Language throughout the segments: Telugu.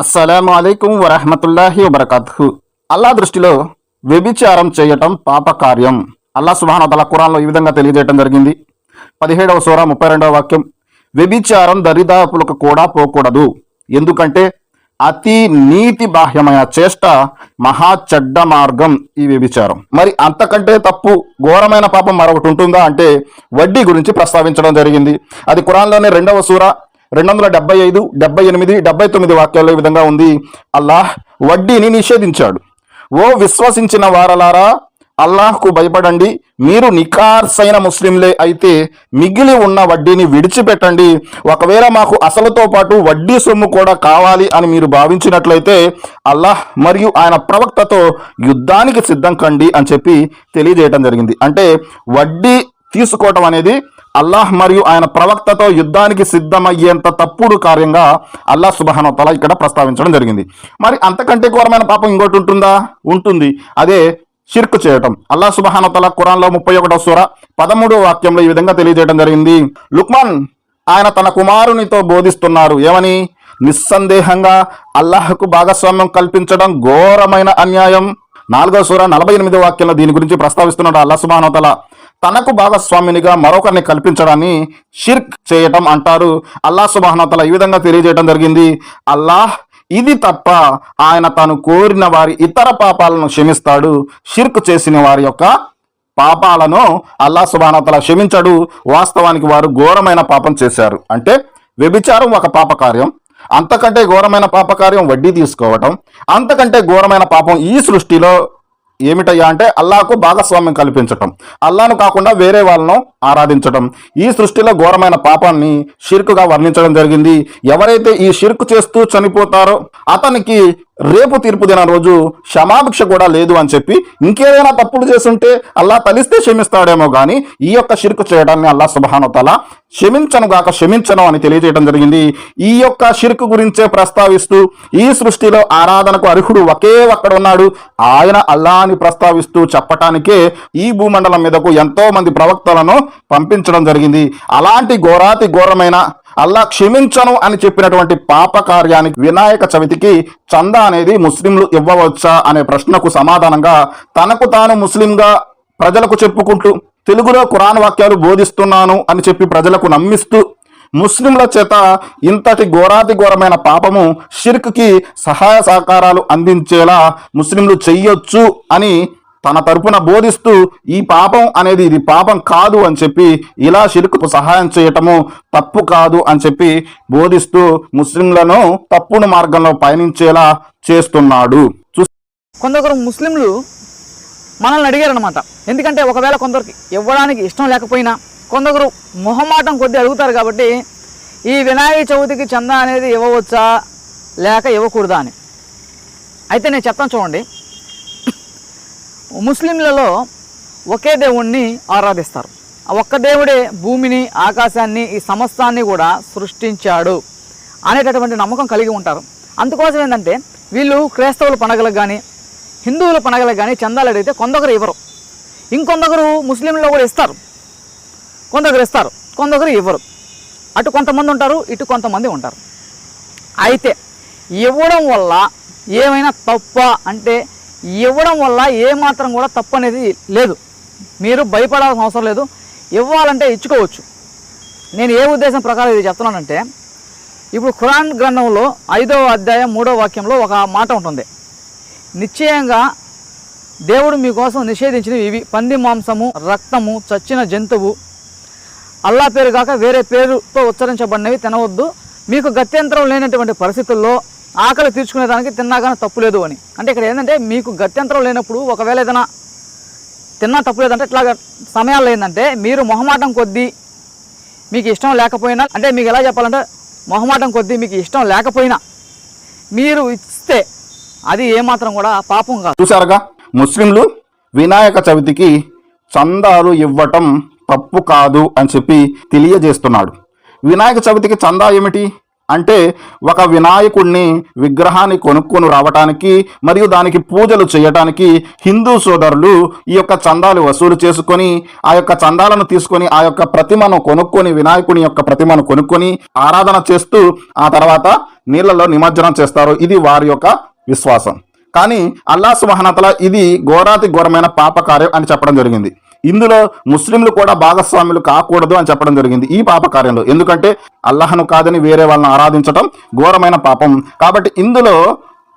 అస్సలాము అలైకుం వరహమతుల్లాహి వబర్కతు అల్లా దృష్టిలో వ్యభిచారం చేయటం పాపకార్యం. అల్లా సుబానతల ఖురాన్లో ఈ విధంగా తెలియజేయటం జరిగింది. పదిహేడవ సూర ముప్పై రెండవ వాక్యం. వ్యభిచారం దరిదాపులకు కూడా పోకూడదు. ఎందుకంటే అతి నీతి బాహ్యమైన చేష్ట మహా చెడ్డ మార్గం ఈ వ్యభిచారం. మరి అంతకంటే తప్పు ఘోరమైన పాపం మరొకటి ఉంటుందా అంటే వడ్డీ గురించి ప్రస్తావించడం జరిగింది. అది ఖురాన్లోనే రెండవ సూర రెండు వందల డెబ్బై ఐదు డెబ్బై ఎనిమిది డెబ్బై తొమ్మిది వాక్యాల్లో ఈ విధంగా ఉంది. అల్లాహ్ వడ్డీని నిషేధించాడు. ఓ విశ్వసించిన వారలారా అల్లాహ్కు భయపడండి. మీరు నికార్సైన ముస్లింలే అయితే మిగిలి ఉన్న వడ్డీని విడిచిపెట్టండి. ఒకవేళ మాకు అసలుతో పాటు వడ్డీ సొమ్ము కూడా కావాలి అని మీరు భావించినట్లయితే అల్లాహ్ మరియు ఆయన ప్రవక్తతో యుద్ధానికి సిద్ధం కండి అని చెప్పి తెలియజేయటం జరిగింది. అంటే వడ్డీ తీసుకోవటం అనేది అల్లాహ్ మరియు ఆయన ప్రవక్తతో యుద్ధానికి సిద్ధమయ్యేంత తప్పుడు కార్యంగా అల్లాహ్ సుబహనోతల ఇక్కడ ప్రస్తావించడం జరిగింది. మరి అంతకంటే ఘోరమైన పాపం ఇంకోటి ఉంటుందా? ఉంటుంది. అదే షిర్క్ చేయటం. అల్లాహ్ సుబహానోతల ఖురాన్లో ముప్పై ఒకటో సూర పదమూడో వాక్యంలో ఈ విధంగా తెలియజేయడం జరిగింది. లుక్మాన్ ఆయన తన కుమారునితో బోధిస్తున్నారు. ఏమని? నిస్సందేహంగా అల్లాహకు భాగస్వామ్యం కల్పించడం ఘోరమైన అన్యాయం. నాలుగో సూర నలభై ఎనిమిదో వాక్యంలో దీని గురించి ప్రస్తావిస్తున్నాడు అల్లా సుబానోతల తనకు భాగస్వామినిగా మరొకరిని కల్పించడాన్ని షిర్క్ చేయటం అంటారు. అల్లా సుబానోతల ఈ విధంగా తెలియజేయడం జరిగింది. అల్లాహ్ ఇది తప్ప ఆయన తాను కోరిన వారి ఇతర పాపాలను క్షమిస్తాడు. షిర్క్ చేసిన వారి యొక్క పాపాలను అల్లా సుబానతల క్షమించడు. వాస్తవానికి వారు ఘోరమైన పాపం చేశారు. అంటే వ్యభిచారం ఒక పాపకార్యం. అంతకంటే ఘోరమైన పాపకార్యం వడ్డీ తీసుకోవటం. అంతకంటే ఘోరమైన పాపం ఈ సృష్టిలో ఏమిటయ్యా అంటే అల్లాకు భాగస్వామ్యం కల్పించటం. అల్లాను కాకుండా వేరే వాళ్ళను ఆరాధించటం. ఈ సృష్టిలో ఘోరమైన పాపాన్ని షిర్కుగా వర్ణించడం జరిగింది. ఎవరైతే ఈ షిర్కు చేస్తూ చనిపోతారో అతనికి రేపు తీర్పు దిన రోజు క్షమాభిక్ష కూడా లేదు అని చెప్పి ఇంకేదైనా తప్పులు చేస్తుంటే అల్లా తలిస్తే క్షమిస్తాడేమో కానీ ఈ యొక్క షిర్కు చేయడాన్ని అల్లా సుబహానతల క్షమించను గాక క్షమించను అని తెలియజేయడం జరిగింది. ఈ యొక్క షిర్కు గురించే ప్రస్తావిస్తూ ఈ సృష్టిలో ఆరాధనకు అర్హుడు ఒకే ఒక్కడ ఉన్నాడు. ఆయన అల్లా అని ప్రస్తావిస్తూ చెప్పటానికే ఈ భూమండలం మీదకు ఎంతో మంది ప్రవక్తలను పంపించడం జరిగింది. అలాంటి ఘోరాతి ఘోరమైన అల్లా క్షమించను అని చెప్పినటువంటి పాప కార్యానికి వినాయక చవితికి చందా అనేది ముస్లింలు ఇవ్వవచ్చా అనే ప్రశ్నకు సమాధానంగా తనకు తాను ముస్లింగా ప్రజలకు చెప్పుకుంటూ తెలుగులో ఖురాన్ వాక్యాలు బోధిస్తున్నాను అని చెప్పి ప్రజలకు నమ్మిస్తూ ముస్లింల చేత ఇంతటి ఘోరాతి ఘోరమైన పాపము షిర్క్కి సహాయ సహకారాలు అందించేలా ముస్లింలు చెయ్యొచ్చు అని తన తరపున బోధిస్తూ ఈ పాపం అనేది ఇది పాపం కాదు అని చెప్పి ఇలా షిర్కుకు సహాయం చేయటము తప్పు కాదు అని చెప్పి బోధిస్తూ ముస్లింలను తప్పుడు మార్గంలో పయనించేలా చేస్తున్నాడు. చూ కొందరు ముస్లింలు మనల్ని అడిగారనమాట ఎందుకంటే ఒకవేళ కొందరికి ఇవ్వడానికి ఇష్టం లేకపోయినా కొందరు మొహమాటం కొద్దీ అడుగుతారు కాబట్టి ఈ వినాయక చవితికి చందా అనేది ఇవ్వవచ్చా? లేక ఇవ్వకూడదా అని. అయితే నేను చెప్తాను చూడండి. ముస్లింలలో ఒకే దేవుణ్ణి ఆరాధిస్తారు. ఆ ఒక్క దేవుడే భూమిని ఆకాశాన్ని ఈ సమస్తాన్ని కూడా సృష్టించాడు అనేటటువంటి నమ్మకం కలిగి ఉంటారు. అందుకోసం ఏంటంటే వీళ్ళు క్రైస్తవుల పండగలకు కానీ హిందువుల పండగలకు కానీ చందాలు అడిగితే కొందరు ఇవ్వరు. ఇంకొందరు ముస్లింలు కూడా ఇస్తారు. కొందరు ఇస్తారు కొందరు ఇవ్వరు. అటు కొంతమంది ఉంటారు ఇటు కొంతమంది ఉంటారు. అయితే ఇవ్వడం వల్ల ఏమైనా తప్ప అంటే ఇవ్వడం వల్ల ఏమాత్రం కూడా తప్పు అనేది లేదు. మీరు భయపడాల్సిన అవసరం లేదు. ఇవ్వాలంటే ఇచ్చుకోవచ్చు. నేను ఏ ఉద్దేశం ప్రకారం ఇది చెప్తున్నానంటే ఇప్పుడు ఖురాన్ గ్రంథంలో ఐదవ అధ్యాయం మూడవ వాక్యంలో ఒక మాట ఉంటుంది. నిశ్చయంగా దేవుడు మీకోసం నిషేధించినవి ఇవి. పంది మాంసము రక్తము చచ్చిన జంతువు అల్లా పేరు కాక వేరే పేరుతో ఉచ్చరించబడినవి తినవద్దు. మీకు గత్యంతరం లేనటువంటి పరిస్థితుల్లో ఆకలి తీర్చుకునేదానికి తిన్నాగానే తప్పు లేదు అని. అంటే ఇక్కడ ఏంటంటే మీకు గత్యంతరం లేనప్పుడు ఒకవేళ ఏదైనా తిన్నా తప్పు లేదంటే ఇట్లా సమయాల్లో ఏంటంటే మీరు మొహమాటం కొద్దీ మీకు ఇష్టం లేకపోయినా అంటే మీకు ఎలా చెప్పాలంటే మొహమాటం కొద్దీ మీకు ఇష్టం లేకపోయినా మీరు ఇస్తే అది ఏమాత్రం కూడా పాపం కాదు. చూసారుగా ముస్లింలు వినాయక చవితికి చందాలు ఇవ్వటం తప్పు కాదు అని చెప్పి తెలియజేస్తున్నాడు. వినాయక చవితికి చందా ఏమిటి? అంటే ఒక వినాయకుడిని విగ్రహాన్ని కొనుక్కొని రావటానికి మరియు దానికి పూజలు చేయటానికి హిందూ సోదరులు ఈ యొక్క చందాలు వసూలు చేసుకొని ఆ యొక్క చందాలను తీసుకొని ఆ యొక్క ప్రతిమను కొనుక్కొని వినాయకుని యొక్క ప్రతిమను కొనుక్కొని ఆరాధన చేస్తూ ఆ తర్వాత నీళ్ళలో నిమజ్జనం చేస్తారు. ఇది వారి యొక్క విశ్వాసం. కానీ అల్లా సుమహనతల ఇది ఘోరాతి ఘోరమైన పాపకార్యం అని చెప్పడం జరిగింది. ఇందులో ముస్లింలు కూడా భాగస్వాములు కాకూడదు అని చెప్పడం జరిగింది ఈ పాప కార్యంలో. ఎందుకంటే అల్లహను కాదని వేరే వాళ్ళని ఆరాధించడం ఘోరమైన పాపం. కాబట్టి ఇందులో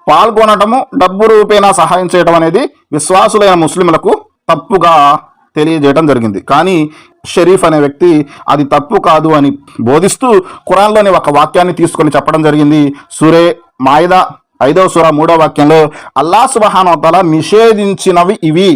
పాల్గొనటము డబ్బు రూపేణా సహాయం చేయడం అనేది విశ్వాసులైన ముస్లింలకు తప్పుగా తెలియజేయడం జరిగింది. కానీ షరీఫ్ అనే వ్యక్తి అది తప్పు కాదు అని బోధిస్తూ ఖురాన్లోని ఒక వాక్యాన్ని తీసుకొని చెప్పడం జరిగింది. సురే మాయిదా ఐదవ సుర మూడో వాక్యంలో అల్లా సుబహానోతల నిషేధించినవి ఇవి.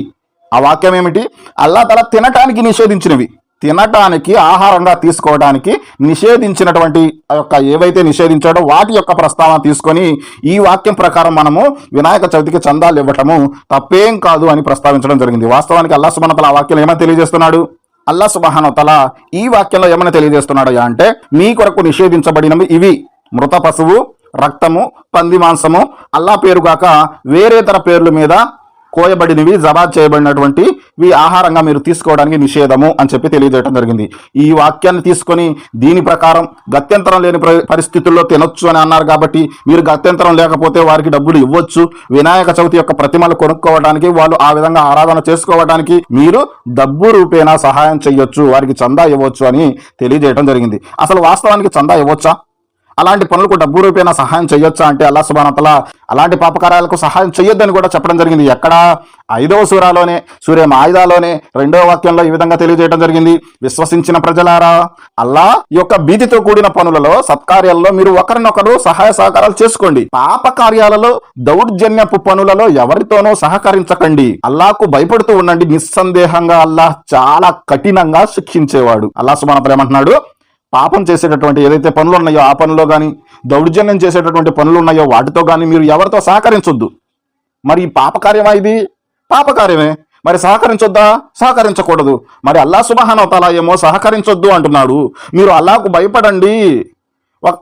ఆ వాక్యం ఏమిటి? అల్లా తల తినటానికి నిషేధించినవి. తినటానికి ఆహారంగా తీసుకోవడానికి నిషేధించినటువంటి ఆ యొక్క ఏవైతే నిషేధించాడో వాటి యొక్క ప్రస్తావన తీసుకొని ఈ వాక్యం ప్రకారం మనము వినాయక చవితికి చందాలు ఇవ్వటము తప్పేం కాదు అని ప్రస్తావించడం జరిగింది. వాస్తవానికి అల్లా సుబహనతల ఆ వాక్యం ఏమని తెలియజేస్తున్నాడు? అల్లా సుబహానతల ఈ వాక్యంలో ఏమైనా తెలియజేస్తున్నాడా అంటే మీ కొరకు నిషేధించబడినవి ఇవి. మృత పశువు రక్తము పంది మాంసము అల్లా పేరుగాక వేరేతర పేర్ల మీద కోయబడినవి జబా చేయబడినటువంటి ఇవి ఆహారంగా మీరు తీసుకోవడానికి నిషేధము అని చెప్పి తెలియజేయడం జరిగింది. ఈ వాక్యాన్ని తీసుకొని దీని ప్రకారం గత్యంతరం లేని పరిస్థితుల్లో తినొచ్చు అని అన్నారు కాబట్టి మీరు గత్యంతరం లేకపోతే వారికి డబ్బులు ఇవ్వచ్చు. వినాయక చవితి యొక్క ప్రతిమలు కొనుక్కోవడానికి వాళ్ళు ఆ విధంగా ఆరాధన చేసుకోవడానికి మీరు డబ్బు రూపేణా సహాయం చేయొచ్చు వారికి చందా ఇవ్వచ్చు అని తెలియజేయడం జరిగింది. అసలు వాస్తవానికి చందా ఇవ్వచ్చా? అలాంటి పనులకు డబ్బు రూపేణా సహాయం చేయొచ్చా అంటే అల్లా సుబానతల అలాంటి పాపకార్యాలకు సహాయం చేయొద్దని కూడా చెప్పడం జరిగింది. ఎక్కడ? ఐదవ సూరాలోనే సూర్య ఆయుధాలోనే రెండవ వాక్యంలో ఈ విధంగా తెలియజేయడం జరిగింది. విశ్వసించిన ప్రజలారా అల్లా యొక్క భీతితో కూడిన పనులలో సత్కార్యాలలో మీరు ఒకరినొకరు సహాయ సహకారాలు చేసుకోండి. పాప కార్యాలలో దౌర్జన్యపు పనులలో ఎవరితోనూ సహకరించకండి. అల్లాకు భయపడుతూ ఉండండి. నిస్సందేహంగా అల్లాహ్ చాలా కఠినంగా శిక్షించేవాడు. అల్లా సుబానతల ఏమంటున్నాడు? పాపం చేసేటటువంటి ఏదైతే పనులు ఉన్నాయో ఆ పనుల్లో కానీ దౌర్జన్యం చేసేటటువంటి పనులు ఉన్నాయో వాటితో కానీ మీరు ఎవరితో సహకరించొద్దు. మరి ఈ పాపకార్యమా ఇది? పాపకార్యమే. మరి సహకరించొద్దా? సహకరించకూడదు. మరి అల్లా సుబహానవతాల ఏమో సహకరించొద్దు అంటున్నాడు. మీరు అల్లాకు భయపడండి.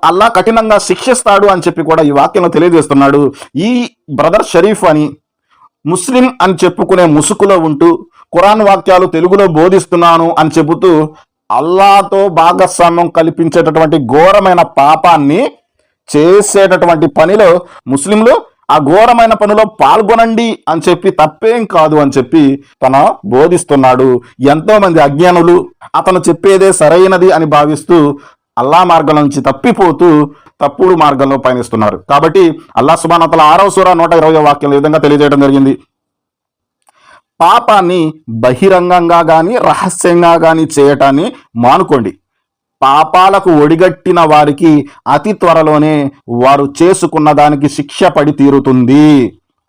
అల్లా కఠినంగా శిక్షిస్తాడు అని చెప్పి కూడా ఈ వాక్యంలో తెలియజేస్తున్నాడు. ఈ బ్రదర్ షరీఫ్ అని ముస్లిం అని చెప్పుకునే ముసుగులో ఉంటూ ఖురాన్ వాక్యాలు తెలుగులో బోధిస్తున్నాను అని చెబుతూ అల్లాతో భాగస్వామ్యం కల్పించేటటువంటి ఘోరమైన పాపాన్ని చేసేటటువంటి పనిలో ముస్లింలు ఆ ఘోరమైన పనిలో పాల్గొనండి అని చెప్పి తప్పేం కాదు అని చెప్పి తన బోధిస్తున్నాడు. ఎంతో మంది అజ్ఞానులు అతను చెప్పేదే సరైనది అని భావిస్తూ అల్లా మార్గం నుంచి తప్పిపోతూ తప్పుడు మార్గంలో పయనిస్తున్నారు. కాబట్టి అల్లా సుబానతల ఆరో సూర నూట ఇరవై వాక్యం విధంగా తెలియజేయడం జరిగింది. పాపాన్ని బహిరంగంగా కానీ రహస్యంగా కానీ చేయటాన్ని మానుకోండి. పాపాలకు ఒడిగట్టిన వారికి అతి త్వరలోనే వారు చేసుకున్న దానికి శిక్ష పడి తీరుతుంది.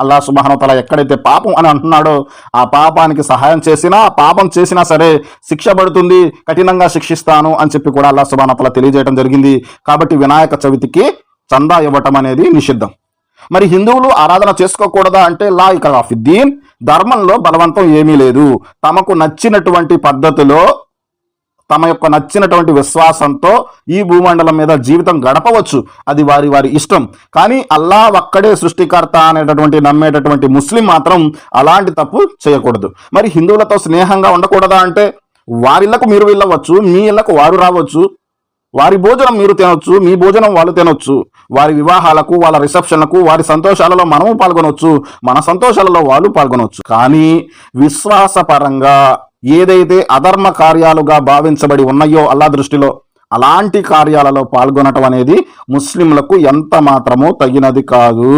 అల్లా సుబహనతల ఎక్కడైతే పాపం అని అంటున్నాడో ఆ పాపానికి సహాయం చేసినా ఆ పాపం చేసినా సరే శిక్ష పడుతుంది కఠినంగా శిక్షిస్తాను అని చెప్పి కూడా అల్లా సుబహనతల తెలియజేయడం జరిగింది. కాబట్టి వినాయక చవితికి చందా ఇవ్వటం అనేది నిషిద్ధం. మరి హిందువులు ఆరాధన చేసుకోకూడదా అంటే లా ఇక దీన్ ధర్మంలో బలవంతం ఏమీ లేదు. తమకు నచ్చినటువంటి పద్ధతిలో తమ యొక్క నచ్చినటువంటి విశ్వాసంతో ఈ భూమండలం మీద జీవితం గడపవచ్చు. అది వారి వారి ఇష్టం. కానీ అల్లా ఒక్కడే సృష్టికర్త అనేటటువంటి నమ్మేటటువంటి ముస్లిం మాత్రం అలాంటి తప్పు చేయకూడదు. మరి హిందువులతో స్నేహంగా ఉండకూడదా అంటే వారిళ్ళకు మీరు వెళ్ళవచ్చు మీ ఇళ్ళకు వారు రావచ్చు. వారి భోజనం మీరు తినొచ్చు మీ భోజనం వాళ్ళు తినొచ్చు. వారి వివాహాలకు వాళ్ళ రిసెప్షన్లకు వారి సంతోషాలలో మనము పాల్గొనవచ్చు మన సంతోషాలలో వాళ్ళు పాల్గొనవచ్చు కానీ విశ్వాసపరంగా ఏదైతే అధర్మ కార్యాలుగా భావించబడి ఉన్నాయో అల్లా దృష్టిలో అలాంటి కార్యాలలో పాల్గొనటం అనేది ముస్లింలకు ఎంత మాత్రమో తగినది కాదు.